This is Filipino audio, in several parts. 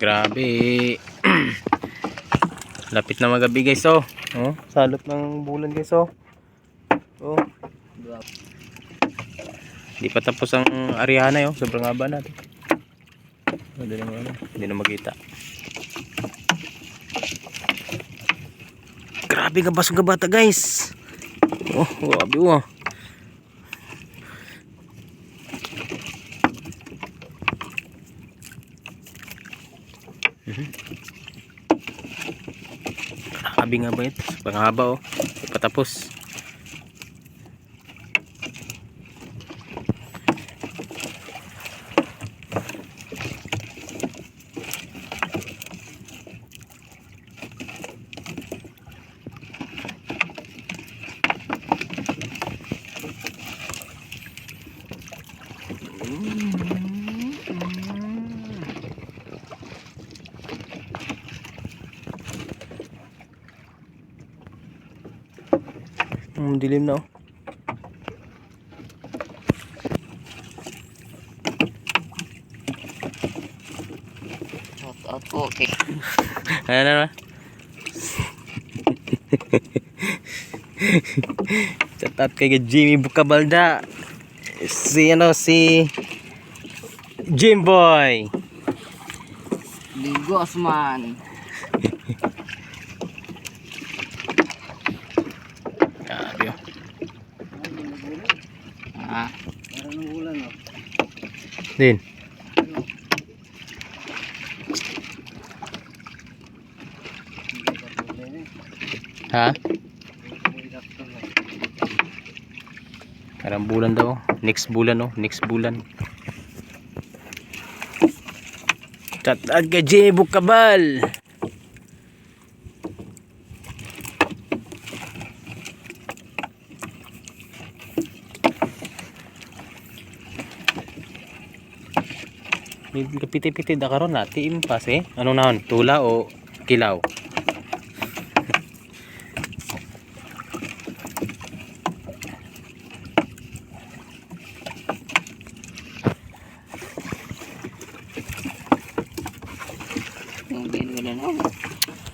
Grabe. Lapit na magabi guys oh. Oh, salot ng bulan guys oh. Oh. Hindi pa tapos ang Ariana yo, sobrang haba natin. Hindi na ano, hindi na makita. Grabe ka basong ka bata guys. Oh, grabe oh. Grabe nga ba ito? Pangaba oh. Hindi dilim na oh. Shout out po kay Ano na Shout out kay Jimmy Bukabalda. Si ano si Jim Boy. Ligo Osman. Grabe oh. Ah, Din. Ha? Parang bulan daw. Next bulan oh. Next bulan. Tatad ka Jimmy Bukabal. May kapiti-piti da karon na tiim pas eh. Anong nahon? Tula o kilaw?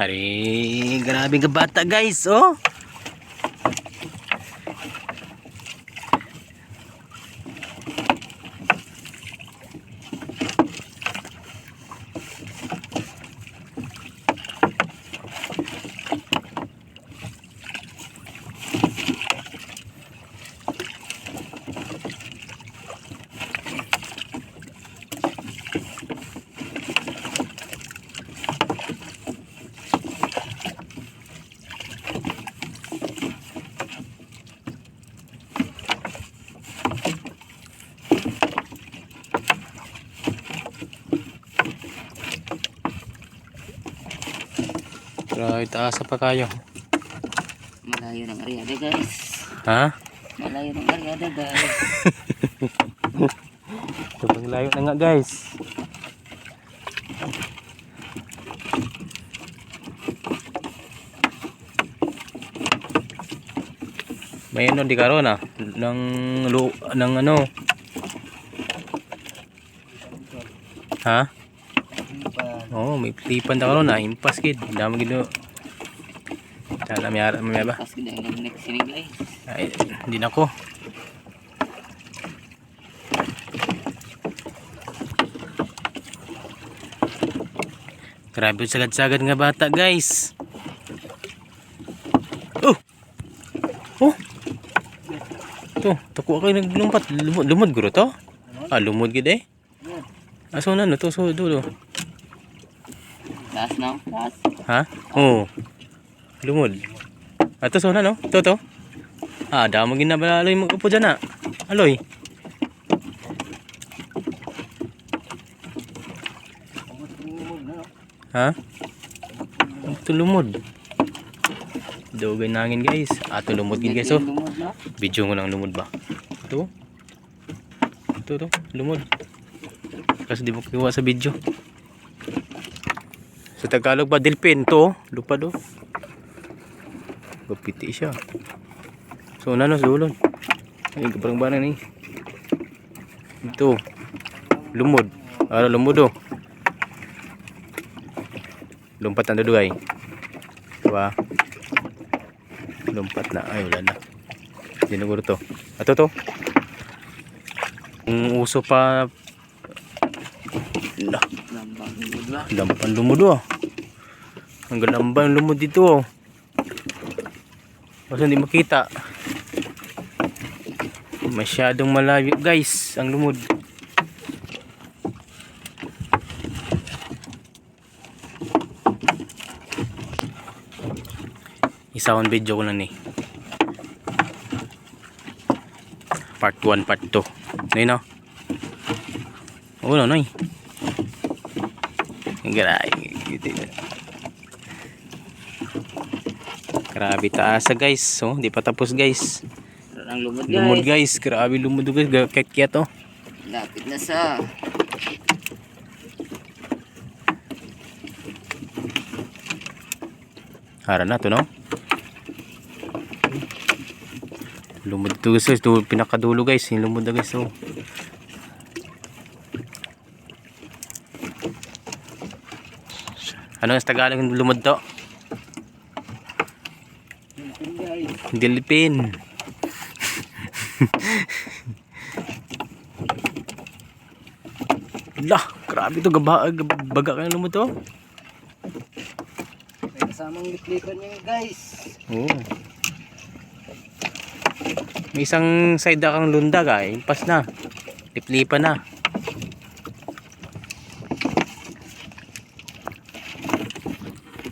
Hari, grabe ka bata guys, oh. Grabe, taas pa kayo. Malayo ng Ariada guys. Ha? Malayo ng Ariada guys. Sobrang layo na nga guys. May ano di karon ah ng lu ng ano Ha? Oh, may plipan ta karon ah, impas kid. Dami gid. Sana may ara may ba? Ay, hindi na ko. Grabe sagad-sagad nga bata, guys. Oh! Oh! To, tako kayo naglumpat. Lumod, lumod guro to? Ah, lumod gid eh. Aso na no, to, so, dulo. Last now. Last. Ha? Oh. Lumod. Ato so na no? To to. Ah, damo ginabaloy mo upo dyan na. Aloy. Ha? Ito lumod. Dugay nangin guys. Ato lumod gid guys oh. Video ko lang lumod ba? Ito. Ito to, lumod. Kasi di mo kiwa sa video. Sa Tagalog ba delpin to? Lupa do. Gapiti siya. So nano sa ulon. Ay parang bana ni. Ito. Lumod. Ara lumod oh. Lumpat na dudugay. Diba? Lumpat na. Ay, wala na. Sinuguro to. Ato to. Kung uso pa... Lampan lumod oh. Ang galambang lumod dito oh. Basta hindi makita. Masyadong malayo guys ang lumod. Isa on video ko na ni. Part 1, part 2. Nay no? Oo no, nay. Grabe. Grabe taasa guys. Oh, di pa tapos guys. Ang lumod guys. Lumod guys. Grabe lumod guys. Kaya to. Lapit na sa. Hara na to no. Lumod to guys. Ito pinakadulo guys. Yung lumod na guys. Oh. Ano ang Tagalog ng lumod to? guys. Dilipin. Lah, grabe to gaba gab- baga ka lumod to. May kasamang liklikan niya guys. Oo. May isang side kang lundag ah. Impas na. Liplipan na.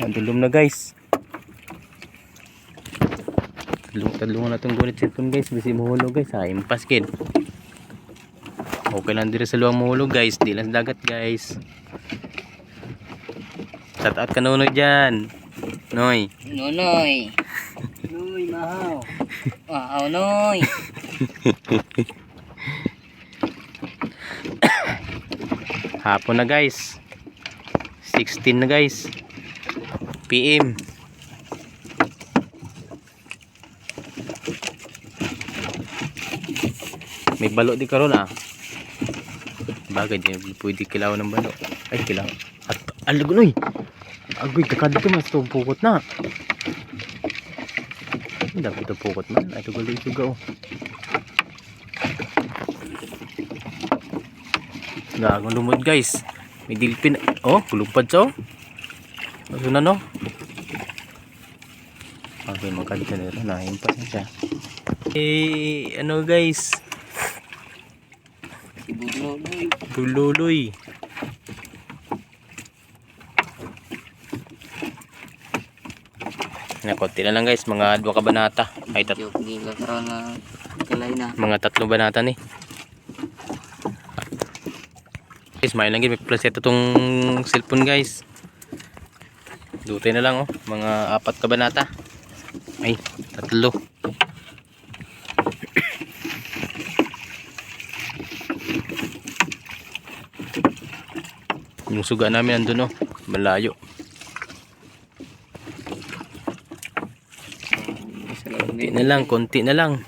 Ang dulom na guys. Talong na itong gunit cellphone guys. Bisi mahulog guys ha. Impas kid. Okay lang dito sa luwang mahulog guys. Di lang sa dagat guys. Shout out ka nunoy dyan. Noy. Nonoy. Noy, mahaw. Mahaw, noy. Hapon na guys. 16 na guys. PM. May balo di karon ah. Bagay di pwede kilaw ng balo. Ay kilaw. At alagonoy. Agoy kakad ko mas pukot na. Dapat ito pukot man. Ay gulo ito go. Gagong lumod guys. May dilpin. Oh, kulupad sa oh. Ano na no? Okay, magkanta na ito. Nahimpas na siya. Eh, ano guys? Tululoy. Na, konti na lang guys. Mga dua ka banata. Ay, tat mga tatlong banata ni. Guys, may lang may plus ito tong cellphone guys. Dutay na lang oh. Mga apat ka banata. Ay, tatlo. Yung suga namin andun oh. Malayo. Konti na lang, konti na lang.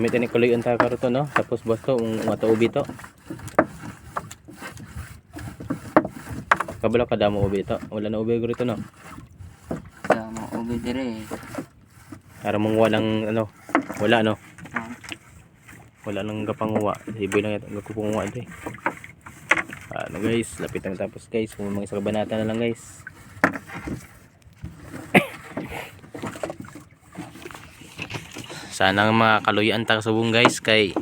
Namitin ni kuloy ang takaro to no. Tapos basto ang mata ubi to. Kabalo kada mo ubi to. Wala na ubi ko rito no. Mga ubi dire. Para mong walang ano, wala no. Ah, Wala nang gapanguwa. Iboy lang ito. Gakupunguwa ito eh. Ano guys, lapit ang tapos guys. Kung mga isa kabanata na lang guys. Sana mga kaluyan ta subong guys kay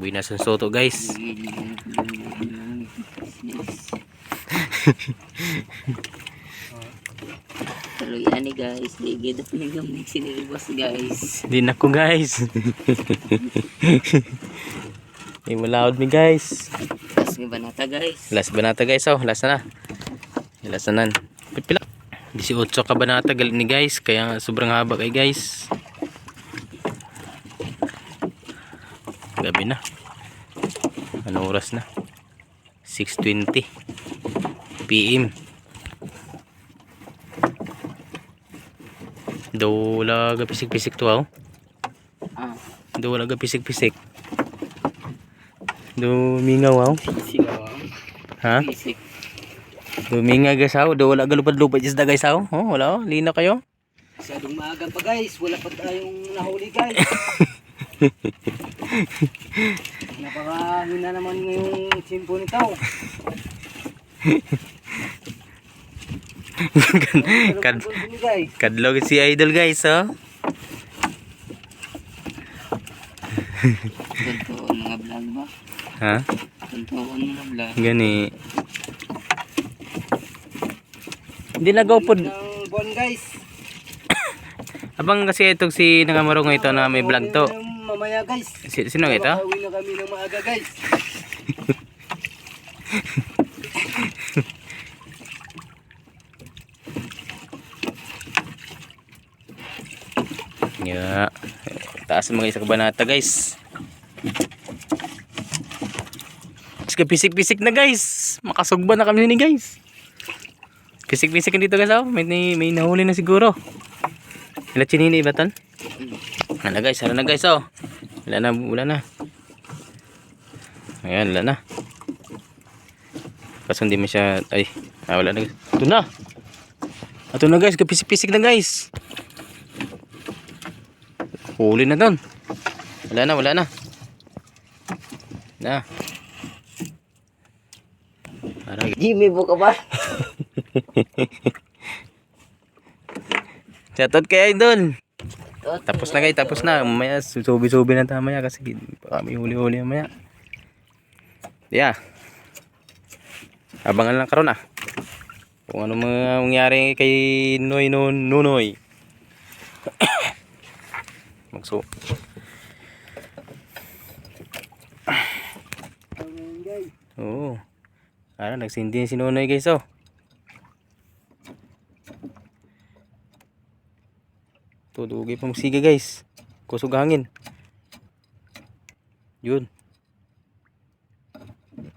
Uwi na sa soto guys. Tuloy ani guys, ligid at nagam sinilbos guys. Di na ko guys. Di mo loud me guys. May banata guys. Last banata guys oh, last na. Last na. nan. Pila. 18 ka banata galing ni guys, kaya sobrang haba kay guys. Gabi na. Ano oras na? 6.20 PM. Daw wala ga pisik-pisik to ah. Ah, Daw wala ga pisik-pisik. Daw mingaw ah. sigaw. Ha? Isik. Duminga guys ah. Daw wala ga lupad-lupad isda guys ah. Oh, wala oh. Lina kayo. Masyadong maaga pa guys, wala pa tayong nahuli guys. Napakahina naman ngayong simpo nito. Kad guys? kadlog si idol guys oh. Tuntuon mga vlog ba? Ha? Tuntuon mga vlog. Gani. Hindi nagaw pod. Ng buwan guys. Abang kasi itong si nangamarong ito na may vlog to. Mamaya guys. Si, sino ito? Makauwi na kami ng maaga guys. Yeah. Taas mga isa kabanata guys. Sige, pisik-pisik na guys. Makasugba na kami ni guys. Pisik-pisik dito guys oh. May, may nahuli na siguro. Wala chinini ba tan? Wala na guys, wala na guys oh. Wala na, wala na. Ayan, wala na. Kaso hindi mo siya, ay, ah, wala na guys. Ito na. Ito na guys, kapisik-pisik na guys. Huli na doon. Wala na, wala na. Na. Parang Jimmy po ka ba? Shoutout kay Idol. Tapos na guys, tapos na. Mamaya susubi-subi na tayo mamaya kasi may huli-huli mamaya. Yeah. Abangan lang karon ah. Kung ano mga mangyari kay Noy non Nunoy. Magso. Oo. Ano, nagsindi si Nonoy guys oh. Tudugi pa musiga guys. Kusog hangin. Yun.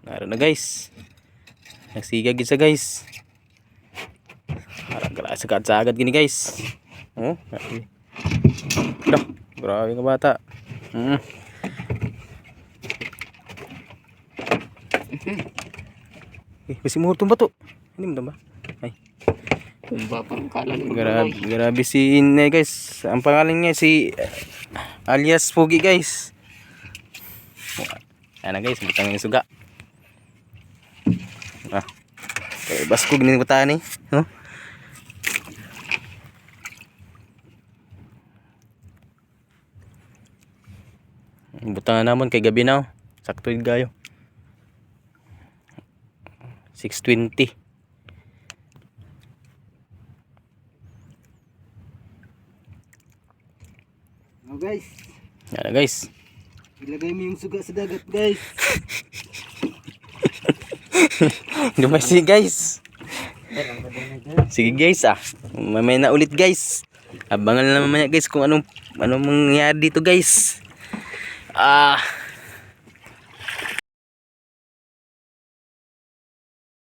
Naroon na guys. Nagsiga gid sa guys. Parang grabe sa sagad gini guys. Oh, grabe. Dah, grabe ka bata. Mm. Eh, kasi mo ba to? Hindi mo ba? Ay, Tumba pang kalan mo. grabe, grabe si Inay guys. Ang pangalan niya si uh, alias Pogi guys. Ayan na guys, butang yung suga. Ah. Okay, baskog ni bataan eh. No? Butangan namon kay gabi na. oh. Sakto gayo. 620. Oh guys, Yan guys. ilagay mo yung suga sa dagat guys. Dumasi guys. Sige guys ah. Mamaya na ulit guys. Abangan na naman yan, guys kung anong anong mangyayari dito guys. Ah,